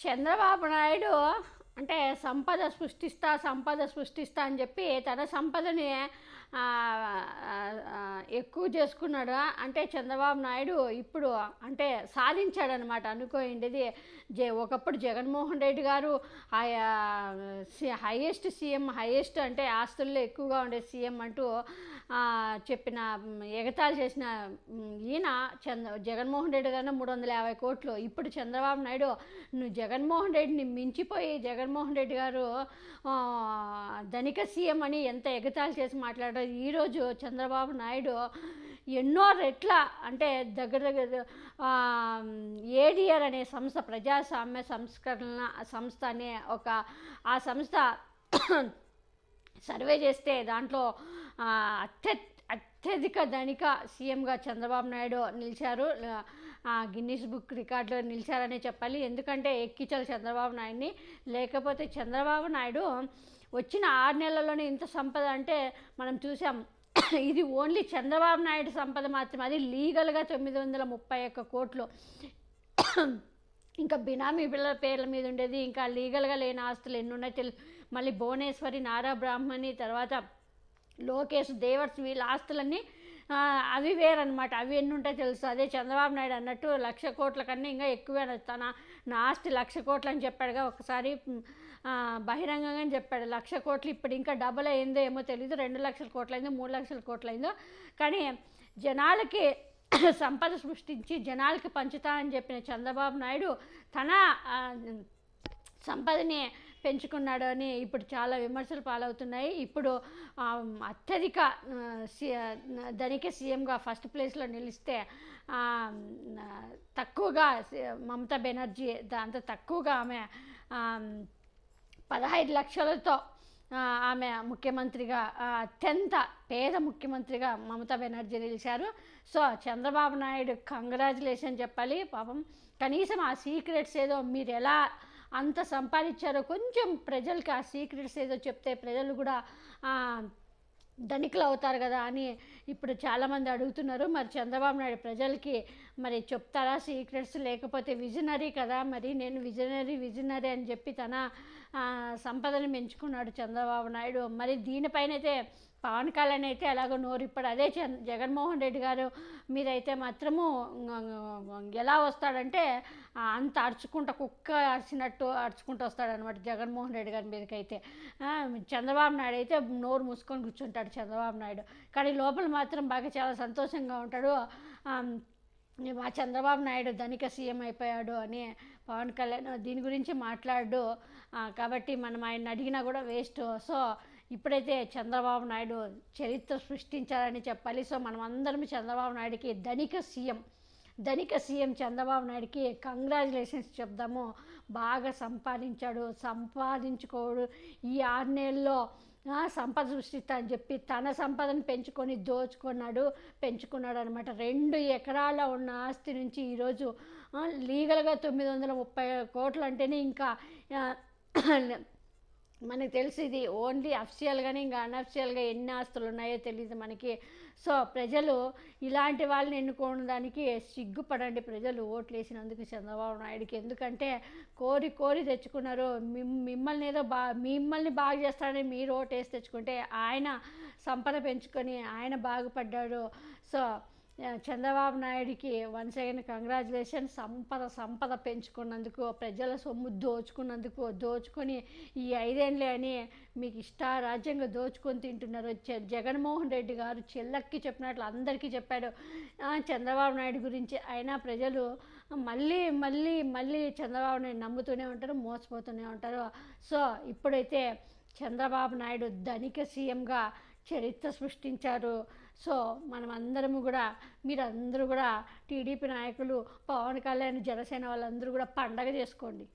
చంద్రబాబు నాయుడు అంటే సంపద సృష్టిస్తా సంపద సృష్టిస్తా అని చెప్పి తన సంపదని ఎక్కువ చేసుకున్నాడు? అంటే చంద్రబాబు నాయుడు ఇప్పుడు అంటే సాధించాడనమాట అనుకోయిండేది జే ఒకప్పుడు జగన్మోహన్ రెడ్డి గారు హైయెస్ట్ సీఎం హైయెస్ట్ అంటే ఆస్తుల్లో ఎక్కువగా ఉండే సీఎం అంటూ చెప్పిన ఎగతాళి చేసిన ఈయన చంద్ర జగన్మోహన్ రెడ్డి గారిన మూడు వందల యాభై కోట్లు. ఇప్పుడు చంద్రబాబు నాయుడు నువ్వు జగన్మోహన్ రెడ్డిని మించిపోయి జగన్మోహన్ రెడ్డి గారు ధనిక సీఎం అని ఎంత ఎగతాళి చేసి మాట్లాడారు ఈరోజు చంద్రబాబు నాయుడు ఎన్నో రెట్ల అంటే దగ్గర దగ్గర ఏడిఆర్ అనే సంస్థ ప్రజాస్వామ్య సంస్కరణ సంస్థ అనే ఒక ఆ సంస్థ సర్వే చేస్తే దాంట్లో అత్య అత్యధిక ధనిక సీఎంగా చంద్రబాబు నాయుడు నిలిచారు. ఆ, గిన్నీస్ బుక్ రికార్డులో నిలిచారనే చెప్పాలి. ఎందుకంటే ఎక్కించాలి చంద్రబాబు నాయుడిని. లేకపోతే చంద్రబాబు నాయుడు వచ్చిన ఆరు నెలల్లోనే ఇంత సంపద అంటే మనం చూసాం. ఇది ఓన్లీ చంద్రబాబు నాయుడు సంపద మాత్రమే. అది లీగల్గా తొమ్మిది వందల ముప్పై ఒక్క కోట్లు. ఇంకా బినామీ పిల్లల పేర్ల మీద ఉండేది. ఇంకా లీగల్గా లేని ఆస్తులు ఎన్ని ఉన్నాయి తెలు మళ్ళీ భువనేశ్వరి నారా బ్రాహ్మణి తర్వాత లోకేష్ దేవర్స్ వీళ్ళ ఆస్తులన్నీ అవి వేరనమాట అవి ఎన్ని ఉంటాయో తెలుసు. అదే చంద్రబాబు నాయుడు అన్నట్టు లక్ష కోట్ల కన్నా ఇంకా ఎక్కువే తన నా ఆస్తి లక్ష కోట్లు అని చెప్పాడుగా. ఒకసారి బహిరంగంగా చెప్పాడు. లక్ష కోట్లు ఇప్పుడు ఇంకా డబుల్ అయిందో ఏమో తెలియదు రెండు లక్షల కోట్లయిందో మూడు లక్షల కోట్లయిందో కానీ జనాలకి సంపద సృష్టించి జనాలకి పంచుతా అని చెప్పిన చంద్రబాబు నాయుడు తన సంపదని పెంచుకున్నాడు అని ఇప్పుడు చాలా విమర్శలు పాలవుతున్నాయి. ఇప్పుడు అత్యధిక ధనిక సీఎంగా ఫస్ట్ ప్లేస్లో నిలిస్తే తక్కువగా మమతా బెనర్జీ దాంతో తక్కువగా ఆమె పదహైదు లక్షలతో ఆమె ముఖ్యమంత్రిగా అత్యంత పేద ముఖ్యమంత్రిగా మమతా బెనర్జీ నిలిచారు. సో చంద్రబాబు నాయుడు కంగ్రాచులేషన్ చెప్పాలి. పాపం కనీసం ఆ సీక్రెట్స్ ఏదో మీరు ఎలా అంత సంపాదించారో కొంచెం ప్రజలకి ఆ సీక్రెట్స్ ఏదో చెప్తే ప్రజలు కూడా ధనికులు అవుతారు కదా అని ఇప్పుడు చాలామంది అడుగుతున్నారు. మరి చంద్రబాబు నాయుడు ప్రజలకి మరి చెప్తారా సీక్రెట్స్? లేకపోతే విజనరీ కదా మరి? నేను విజనరీ విజనరీ అని చెప్పి తన సంపదను పెంచుకున్నాడు చంద్రబాబు నాయుడు. మరి దీనిపైన అయితే పవన్ కళ్యాణ్ అయితే ఎలాగో నోరిప్పుడు. అదే చంద్ జగన్మోహన్ రెడ్డి గారు మీరైతే మాత్రము ఎలా వస్తాడంటే అంత అరుచుకుంటా కుక్క అరిచినట్టు అరుచుకుంటూ వస్తాడనమాట జగన్మోహన్ రెడ్డి గారి మీదకైతే. చంద్రబాబు నాయుడు అయితే నోరు మూసుకొని కూర్చుంటాడు చంద్రబాబు నాయుడు. కానీ లోపల మాత్రం బాగా చాలా సంతోషంగా ఉంటాడు. మా చంద్రబాబు నాయుడు ధనిక సీఎం అయిపోయాడు అని పవన్ కళ్యాణ్ దీని గురించి మాట్లాడు. కాబట్టి మనం ఆయన అడిగినా కూడా వేస్ట్. సో ఇప్పుడైతే చంద్రబాబు నాయుడు చరిత్ర సృష్టించారని చెప్పాలి. సో మనం అందరం చంద్రబాబు నాయుడికి ధనిక సీఎం ధనిక సీఎం చంద్రబాబు నాయుడికి కంగ్రాచులేషన్స్ చెప్దాము. బాగా సంపాదించాడు సంపాదించుకోడు. ఈ ఆరు నెలల్లో సంపద సృష్టిస్తా అని చెప్పి తన సంపదను పెంచుకొని దోచుకున్నాడు పెంచుకున్నాడు అనమాట రెండు ఎకరాల ఉన్న ఆస్తి నుంచి ఈరోజు లీగల్గా తొమ్మిది వందల ముప్పై కోట్లు అంటేనే ఇంకా మనకు తెలిసి ఇది ఓన్లీ అఫిషియల్గానే ఇంకా అన్అఫిషియల్గా ఎన్ని ఆస్తులు ఉన్నాయో తెలియదు మనకి. సో ప్రజలు ఇలాంటి వాళ్ళని ఎన్నుకోవడానికి సిగ్గుపడండి ప్రజలు ఓట్లు వేసినందుకు చంద్రబాబు నాయుడుకి. ఎందుకంటే కోరి కోరి తెచ్చుకున్నారు. మిమ్- మిమ్మల్ని ఏదో బా మిమ్మల్ని బాగు చేస్తాడని మీరు ఓటు వేసి తెచ్చుకుంటే ఆయన సంపద పెంచుకొని ఆయన బాగుపడ్డాడు. సో చంద్రబాబు నాయుడికి వన్స్ అగైన్ కంగ్రాచులేషన్ సంపద సంపద పెంచుకున్నందుకు ప్రజల సొమ్ము దోచుకున్నందుకు దోచుకొని ఈ ఐదేళ్ళే అని మీకు ఇష్ట రాజ్యంగా దోచుకొని తింటున్నారు. జగన్మోహన్ రెడ్డి గారు చెల్లక్కి చెప్పినట్లు అందరికీ చెప్పాడు. చంద్రబాబు నాయుడు గురించి అయినా ప్రజలు మళ్ళీ మళ్ళీ మళ్ళీ చంద్రబాబు నాయుడు నమ్ముతూనే ఉంటారు మోసపోతూనే ఉంటారు. సో ఇప్పుడైతే చంద్రబాబు నాయుడు ధనిక సీఎంగా చరిత్ర సృష్టించారు సో మనమందరము కూడా మీరందరూ కూడా టీడీపీ నాయకులు పవన్ కళ్యాణ్ జనసేన వాళ్ళందరూ కూడా పండగ చేసుకోండి.